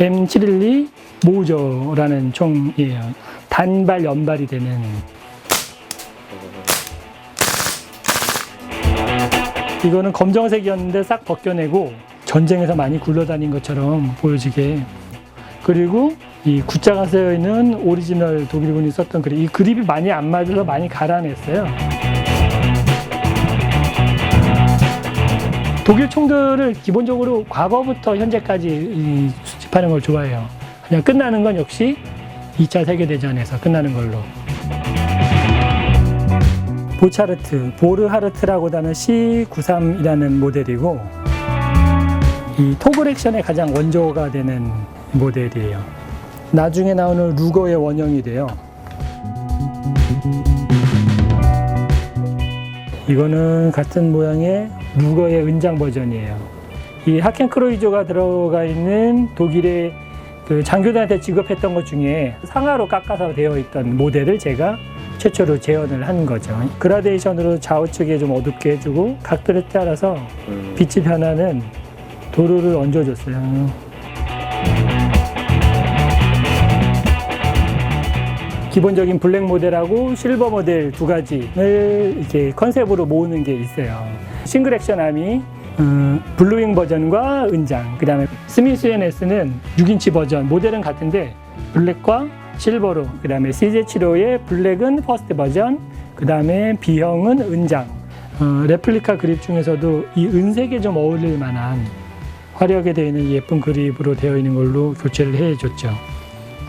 M712 모저라는 총이에요. 단발 연발이 되는 이거는 검정색이었는데 싹 벗겨내고 전쟁에서 많이 굴러다닌 것처럼 보여지게 그리고 이 구자가 쓰여 있는 오리지널 독일군이 썼던 그립 이 그립이 많이 안 맞아서 많이 갈아냈어요. 독일 총들을 기본적으로 과거부터 현재까지 이 수집하는 걸 좋아해요. 그냥 끝나는 건 역시 2차 세계대전에서 끝나는 걸로. 보차르트, 보르하르트라고 하는 C93이라는 모델이고, 이 토글 액션의 가장 원조가 되는 모델이에요. 나중에 나오는 루거의 원형이 돼요. 이거는 같은 모양의 루거의 은장 버전이에요. 이 하켄 크로이조가 들어가 있는 독일의 그 장교단한테 지급했던 것 중에 상하로 깎아서 되어 있던 모델을 제가 최초로 재현을 한 거죠. 그라데이션으로 좌우측에 좀 어둡게 해주고 각도를 따라서 음, 빛이 변하는 도로를 얹어줬어요. 기본적인 블랙 모델하고 실버 모델 두 가지를 이렇게 컨셉으로 모으는 게 있어요. 싱글 액션 암이 음, 블루윙 버전과 은장, 그 다음에 스미스 NS는 6인치 버전, 모델은 같은데 블랙과 실버로, 그 다음에 CJ75의 블랙은 퍼스트 버전, 그 다음에 B형은 은장. 어, 레플리카 그립 중에서도 이 은색에 좀 어울릴 만한 화려하게 되어 있는 예쁜 그립으로 되어 있는 걸로 교체를 해줬죠.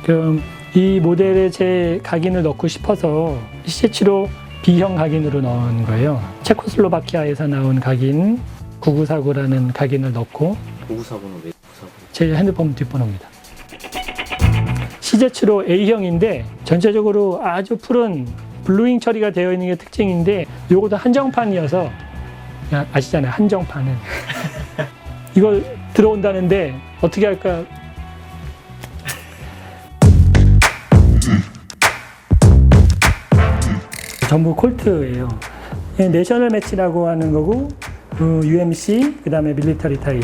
그럼 이 모델에 제 각인을 넣고 싶어서 CH7로 B형 각인으로 넣은 거예요. 체코슬로바키아에서 나온 각인 9949라는 각인을 넣고 보구사고는 왜 보구사고? 제 핸드폰 뒷번호입니다. CZ7로 A형인데 전체적으로 아주 푸른 블루잉 처리가 되어 있는 게 특징인데 요것도 한정판이어서 야, 아시잖아요 한정판은 이거 들어온다는데 어떻게 할까 전부 콜트예요 예, 내셔널 매치라고 하는 거고 그 UMC 그 다음에 밀리터리 타임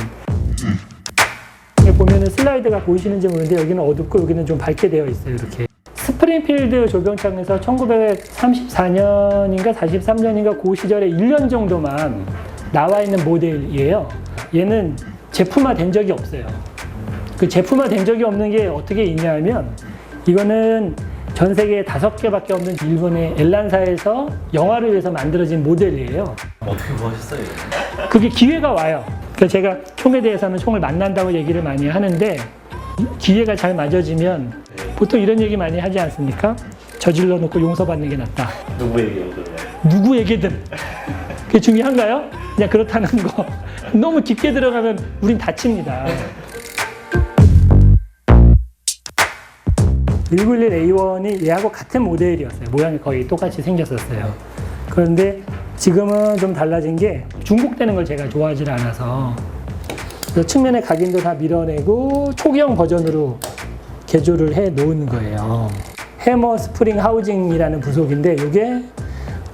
보면은 슬라이드가 보이시는지 모르는데 여기는 어둡고 여기는 좀 밝게 되어 있어요. 이렇게. 스프링필드 조경창에서 1944년인가 43년인가 그 시절에 1년 정도만 나와 있는 모델이에요. 얘는 제품화 된 적이 없어요. 그 제품화 된 적이 없는 게 어떻게 있냐면 이거는 전 세계에 다섯 개밖에 없는 일본의 엘란사에서 영화를 위해서 만들어진 모델이에요. 어떻게 뭐 하셨어요? 그게 기회가 와요. 그러니까 제가 총에 대해서는 총을 만난다고 얘기를 많이 하는데 기회가 잘 맞아지면 보통 이런 얘기 많이 하지 않습니까? 저질러 놓고 용서받는 게 낫다. 누구에게 그러면? 누구에게든. 그게 중요한가요? 그냥 그렇다는 거. 너무 깊게 들어가면 우린 다칩니다. 191A1이 얘하고 같은 모델이었어요. 모양이 거의 똑같이 생겼었어요. 그런데 지금은 좀 달라진 게 중복되는 걸 제가 좋아하지 않아서 측면의 각인도 다 밀어내고 초기형 버전으로 개조를 해 놓은 거예요. 해머 스프링 하우징이라는 부속인데 이게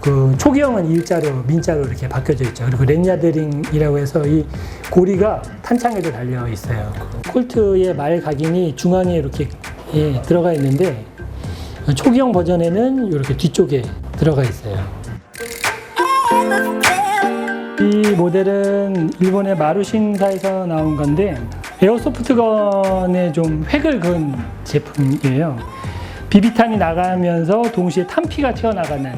그 초기형은 일자로 민자로 이렇게 바뀌어져 있죠. 그리고 렌야드링이라고 해서 이 고리가 탄창에도 달려 있어요. 콜트의 말 각인이 중앙에 이렇게 예, 들어가 있는데 초기형 버전에는 이렇게 뒤쪽에 들어가 있어요. 이 모델은 일본의 마루신사에서 나온 건데 에어소프트건에 좀 획을 그은 제품이에요. 비비탄이 나가면서 동시에 탄피가 튀어나가는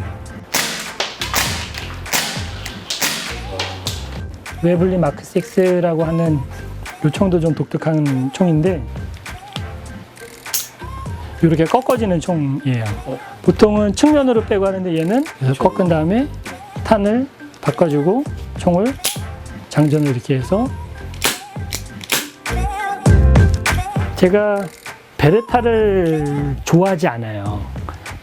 웨블리 마크 6라고 하는 이 총도 좀 독특한 총인데 이렇게 꺾어지는 총이에요. 어? 보통은 측면으로 빼고 하는데 얘는 이렇게 꺾은 다음에 탄을 바꿔주고 총을 장전을 이렇게 해서 제가 베레타를 좋아하지 않아요.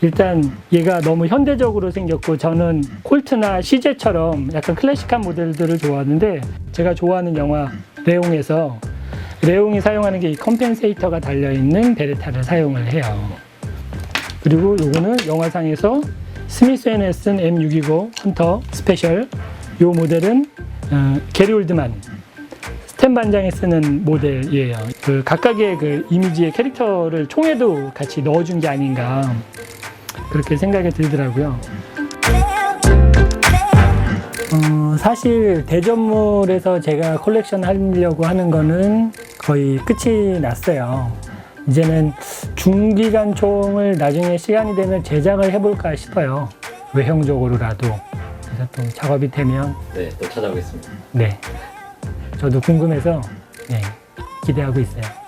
일단 얘가 너무 현대적으로 생겼고 저는 콜트나 시제처럼 약간 클래식한 모델들을 좋아하는데 제가 좋아하는 영화 레옹에서 레옹이 사용하는 게 이 컴펜세이터가 달려있는 베레타를 사용을 해요. 그리고 요거는 영화상에서 스미스 앤 웨슨 M620 헌터 스페셜 요 모델은 어, 게리 올드만 스탠 반장이 쓰는 모델이에요. 그 각각의 그 이미지의 캐릭터를 총에도 같이 넣어준 게 아닌가 그렇게 생각이 들더라고요. 어, 사실 대전몰에서 제가 컬렉션 하려고 하는 거는 거의 끝이 났어요. 이제는 중기간 총을 나중에 시간이 되면 제작을 해볼까 싶어요. 외형적으로라도. 그래서 또 작업이 되면 네, 또 찾아오겠습니다. 네. 저도 궁금해서 네, 기대하고 있어요.